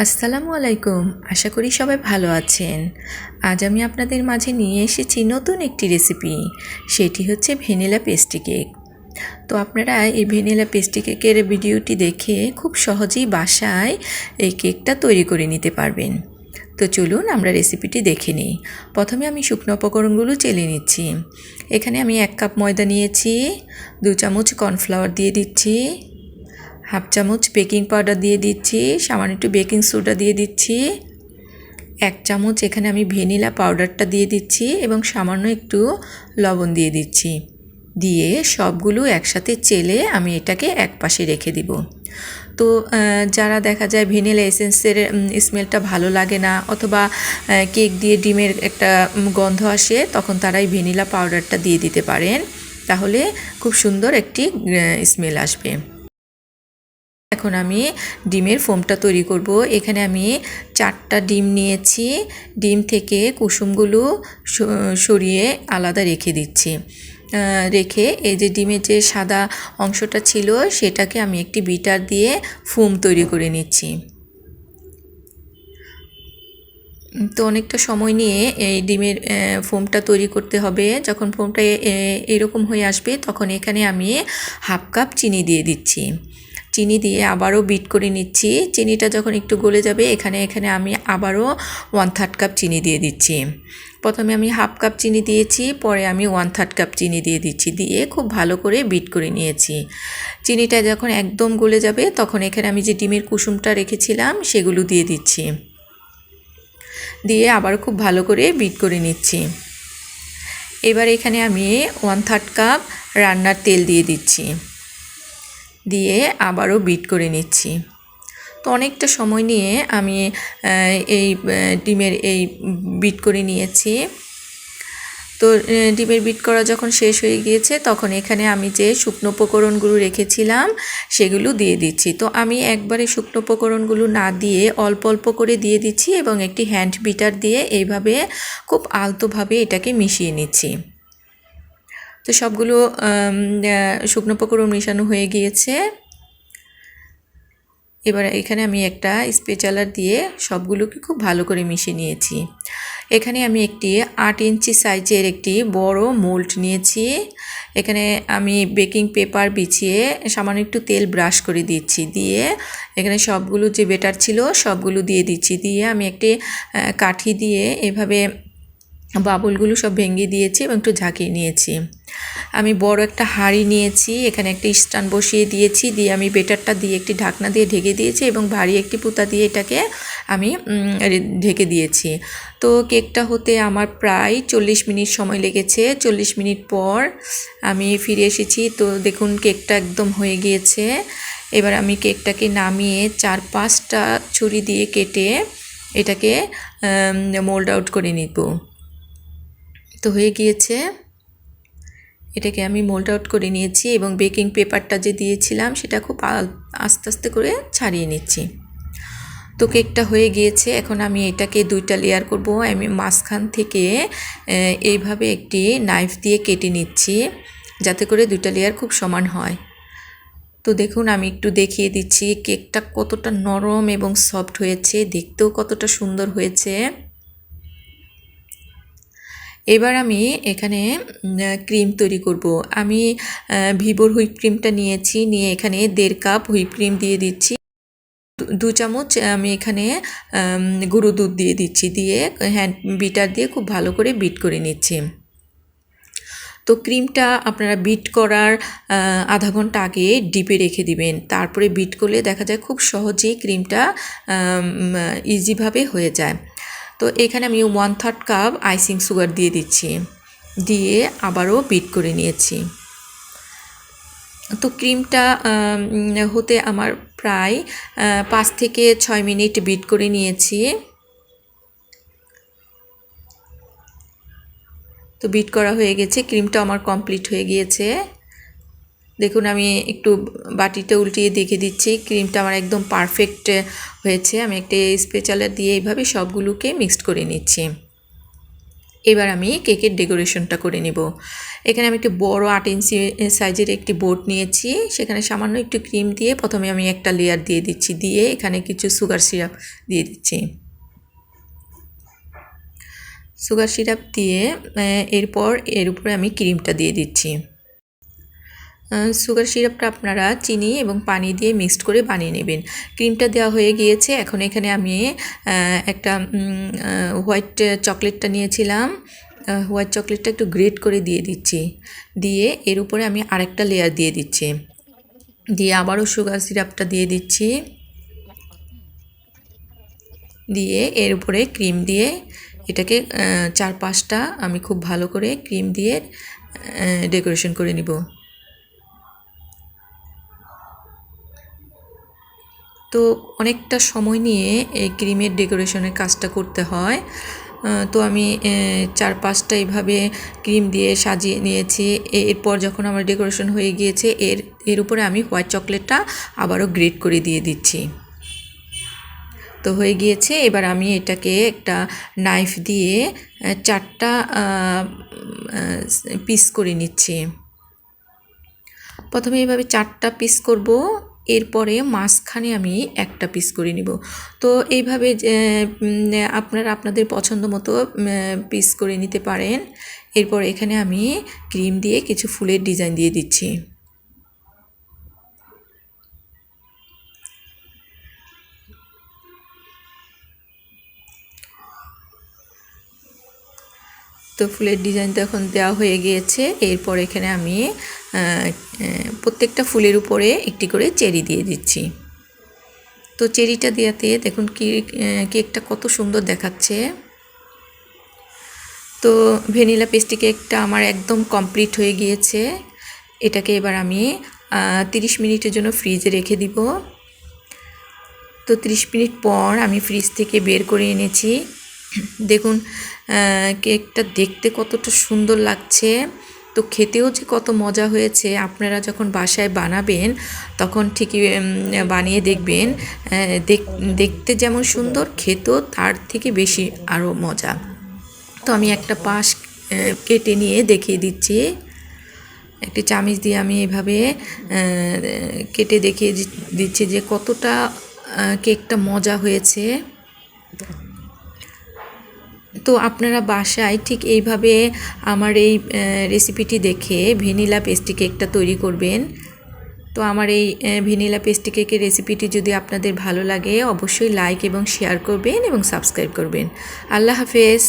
আসসালামু আলাইকুম। আশা করি সবাই ভালো আছেন। আজ আমি আপনাদের মাঝে নিয়ে এসেছি নতুন একটি রেসিপি সেটি হচ্ছে ভ্যানিলা পেস্টি কেক। তো আপনারা এই ভ্যানিলা পেস্টি কেকের ভিডিওটি দেখে খুব সহজেই বাসায় এই কেকটা তৈরি করে নিতে পারবেন। তো চলুন আমরা রেসিপিটি দেখে নিই। প্রথমে আমি শুকনো উপকরণগুলো চেলে নিচ্ছি। এখানে আমি এক কাপ ময়দা নিয়েছি, দু চামচ কর্নফ্লাওয়ার দিয়ে দিচ্ছি হাফ চামচ বেকিং পাউডার দিয়ে দিচ্ছি, সামান্য একটু বেকিং সোডা দিয়ে দিচ্ছি। এক চামচ এখানে আমি ভ্যানিলা পাউডারটা দিয়ে দিচ্ছি এবং সামান্য একটু লবণ দিয়ে দিচ্ছি। দিয়ে সবগুলো একসাথে চেলে আমি এটাকে এক পাশে রেখে দিব। তো যারা দেখা যায় ভ্যানিলা এসেন্সের স্মেলটা ভালো লাগে না অথবা কেক দিয়ে ডিমের একটা গন্ধ আসে, তখন তারা এই ভ্যানিলা পাউডারটা দিয়ে দিতে পারেন। তাহলে খুব সুন্দর একটি স্মেল আসবে। এখন আমি ডিমের ফোমটা তৈরি করব। এখানে আমি চারটা ডিম নিয়েছি। ডিম থেকে কুসুমগুলো সরিয়ে আলাদা রেখে দিচ্ছি। রেখে এই যে ডিমের যে সাদা অংশটা ছিল, সেটাকে আমি একটি বিটার দিয়ে ফোম তৈরি করে নিচ্ছি। তো অনেকটা সময় নিয়ে এই ডিমের ফোমটা তৈরি করতে হবে। যখন ফোমটা এরকম হয়ে আসবে, তখন এখানে আমি হাফ কাপ চিনি দিয়ে দিচ্ছি। চিনি দিয়ে আবারও বিট করে নিচ্ছি। চিনিটা যখন একটু গলে যাবে, এখানে এখানে আমি আবারও ওয়ান থার্ড কাপ চিনি দিয়ে দিচ্ছি। প্রথমে আমি হাফ কাপ চিনি দিয়েছি, পরে আমি ওয়ান থার্ড কাপ চিনি দিয়ে দিচ্ছি, দিয়ে খুব ভালো করে বিট করে নিয়েছি। চিনিটা যখন একদম গলে যাবে, তখন এখানে আমি যে ডিমের কুসুমটা রেখেছিলাম, সেগুলো দিয়ে দিচ্ছি। দিয়ে আবার খুব ভালো করে বিট করে নিচ্ছি। এবার এখানে আমি ওয়ান থার্ড কাপ রান্নার তেল দিয়ে দিচ্ছি। দিয়ে আবারও বিট করে নিচ্ছি। তো অনেকটা সময় নিয়ে আমি এই ডিমের এই বিট করে নিয়েছি। তো ডিমের বিট করা যখন শেষ হয়ে গিয়েছে, তখন এখানে আমি যে শুকনো উপকরণগুলো রেখেছিলাম, সেগুলো দিয়ে দিচ্ছি। তো আমি একবারে শুকনো উপকরণগুলো না দিয়ে অল্প অল্প করে দিয়ে দিচ্ছি এবং একটি হ্যান্ড বিটার দিয়ে এইভাবে খুব আলতোভাবে এটাকে মিশিয়ে নিচ্ছি। তো সবগুলো শুকনো উপকরণ মেশানো হয়ে গিয়েছে। এবার এখানে আমি একটা স্পেচালার দিয়ে সবগুলোকে খুব ভালো করে মিশিয়ে নিয়েছি। এখানে আমি একটি আট ইঞ্চি সাইজের একটি বড় মোল্ড নিয়েছি। এখানে আমি বেকিং পেপার বিছিয়ে সামান্য একটু তেল ব্রাশ করে দিচ্ছি দিয়ে এখানে সবগুলো যে বেটার ছিল সবগুলো দিয়ে দিচ্ছি। দিয়ে আমি একটি কাঠি দিয়ে এভাবে বাবুলগুলো সব ভেঙে দিয়েছি এবং একটু ঝাঁকিয়ে নিয়েছি। আমি বড় একটা হাঁড়ি নিয়েছি, এখানে একটা স্টান বসিয়ে দিয়েছি, দিয়ে আমি বেটারটা দিয়ে একটি ঢাকনা দিয়ে ঢেকে দিয়েছি এবং ভারী একটি পুতা দিয়ে এটাকে আমি ঢেকে দিয়েছি। তো কেকটা হতে আমার প্রায় চল্লিশ মিনিট সময় লেগেছে। চল্লিশ মিনিট পর আমি ফিরে এসেছি। তো দেখুন কেকটা একদম হয়ে গিয়েছে। এবার আমি কেকটাকে নামিয়ে চার পাঁচটা ছুরি দিয়ে কেটে এটাকে মোল্ড আউট করে নিব। তো হয়ে গিয়েছে। এটাকে আমি মোল্ড আউট করে নিয়েছি এবং বেকিং পেপারটা যে দিয়েছিলাম, সেটা খুব আস্তে আস্তে করে ছাড়িয়ে নিচ্ছি। তো কেকটা হয়ে গিয়েছে, এখন আমি এটাকে দুইটা লেয়ার করব। আমি মাঝখান থেকে এইভাবে একটি নাইফ দিয়ে কেটে নিচ্ছি, যাতে করে দুইটা লেয়ার খুব সমান হয়। তো দেখুন, আমি একটু দেখিয়ে দিচ্ছি কেকটা কতটা নরম এবং সফট হয়েছে, দেখতেও কতটা সুন্দর হয়েছে। এবার আমি এখানে ক্রিম তৈরি করব। আমি ভিভোর হুইপ ক্রিমটা নিয়েছি, নিয়ে এখানে দেড় কাপ হুইপ ক্রিম দিয়ে দিচ্ছি। দু চামচ আমি এখানে গুঁড়ো দুধ দিয়ে দিচ্ছি, দিয়ে হ্যান্ড বিটার দিয়ে খুব ভালো করে বিট করে নিচ্ছি। তো ক্রিমটা আপনারা বিট করার আধা ঘণ্টা আগে ডিপে রেখে দিবেন। তারপরে বিট করলে দেখা যায় খুব সহজেই ক্রিমটা ইজিভাবে হয়ে যায়। তো এখানে আমি one third cup icing sugar দিয়ে দিচ্ছি। দিয়ে আবারও বিট করে নিয়েছি। তো ক্রিমটা হতে আমার প্রায় পাঁচ থেকে ছয় মিনিট বিট করে নিয়েছি। তো বিট করা হয়ে গেছে ক্রিমটা আমার কমপ্লিট হয়ে গিয়েছে। দেখুন, আমি একটু বাটিটা উল্টিয়ে দেখে দিচ্ছি। ক্রিমটা আমার একদম পারফেক্ট হয়েছে। আমি একটা স্পেচালার দিয়ে এইভাবে সবগুলোকে মিক্সড করে নিচ্ছি। এবার আমি কেকের ডেকোরেশনটা করে নেব। এখানে আমি একটি বড় আট ইঞ্চি সাইজের একটি বোর্ড নিয়েছি। সেখানে সামান্য একটু ক্রিম দিয়ে প্রথমে আমি একটা লেয়ার দিয়ে দিচ্ছি। দিয়ে এখানে কিছু সুগার সিরাপ দিয়ে দিচ্ছি। সুগার সিরাপ দিয়ে, এরপর এর উপরে আমি ক্রিমটা দিয়ে দিচ্ছি। সুগার সিরাপটা আপনারা চিনি এবং পানি দিয়ে মিক্সড করে বানিয়ে নেবেন। ক্রিমটা দেওয়া হয়ে গিয়েছে। এখন এখানে আমি একটা হোয়াইট চকলেটটা নিয়েছিলাম। হোয়াইট চকলেটটা একটু গ্রেট করে দিয়ে দিচ্ছি। দিয়ে এর উপরে আমি আরেকটা লেয়ার দিয়ে দিচ্ছি। দিয়ে আবারও সুগার সিরাপটা দিয়ে দিচ্ছি। দিয়ে এর উপরে ক্রিম দিয়ে এটাকে চার পাঁচটা আমি খুব ভালো করে ক্রিম দিয়ে ডেকোরেশন করে নিব। তো অনেকটা সময় নিয়ে এই ক্রিমের ডেকোরেশনের কাজটা করতে হয়। তো আমি চার পাঁচটা এইভাবে ক্রিম দিয়ে সাজিয়ে নিয়েছি। এরপর যখন আমার ডেকোরেশন হয়ে গিয়েছে, এর এর উপরে আমি হোয়াইট চকলেটটা আবারও গ্রেট করে দিয়ে দিচ্ছি। তো হয়ে গিয়েছে, এবার আমি এটাকে একটা নাইফ দিয়ে চারটা পিস করে নিচ্ছি। প্রথমে এইভাবে চারটা পিস করব। এরপরে মাঝখানে আমি একটা পিস করে নিব। তো এইভাবে আপনারা আপনাদের পছন্দ মতো পিস করে নিতে পারেন। এরপর এখানে আমি ক্রিম দিয়ে কিছু ফুলের ডিজাইন দিয়ে দিচ্ছি। তো ফুলের ডিজাইন তো এখন দেওয়া হয়ে গিয়েছে। এরপর এখানে আমি প্রত্যেকটা ফুলের উপরে একটি করে চেরি দিয়ে দিচ্ছি। তো চেরিটা দেওয়াতে দেখুন কি কেকটা কত সুন্দর দেখাচ্ছে। তো ভ্যানিলা পেস্টি কেকটা আমার একদম কমপ্লিট হয়ে গিয়েছে। এটাকে এবার আমি তিরিশ মিনিটের জন্য ফ্রিজে রেখে দিব। তো 30 মিনিট পর আমি ফ্রিজ থেকে বের করে এনেছি। দেখুন কেকটা দেখতে কতটা সুন্দর লাগছে। তো খেতেও যে কত মজা হয়েছে, আপনারা যখন বাসায় বানাবেন, তখন ঠিকই বানিয়ে দেখবেন। দেখতে যেমন সুন্দর, খেতেও তার থেকে বেশি আরও মজা। তো আমি একটা পাশ কেটে নিয়ে দেখিয়ে দিচ্ছি। একটি চামিচ দিয়ে আমি এভাবে কেটে দেখিয়ে দিচ্ছি যে কতটা কেকটা মজা হয়েছে। তো আপনারা বাসায় ঠিক এইভাবে আমার এই রেসিপিটি দেখে ভেনিলা পেস্টি কেকটা তৈরি করবেন। তো আমার এই ভেনিলা পেস্টি কেকের রেসিপিটি যদি আপনাদের ভালো লাগে, অবশ্যই লাইক এবং শেয়ার করবেন এবং সাবস্ক্রাইব করবেন। আল্লাহ হাফেজ।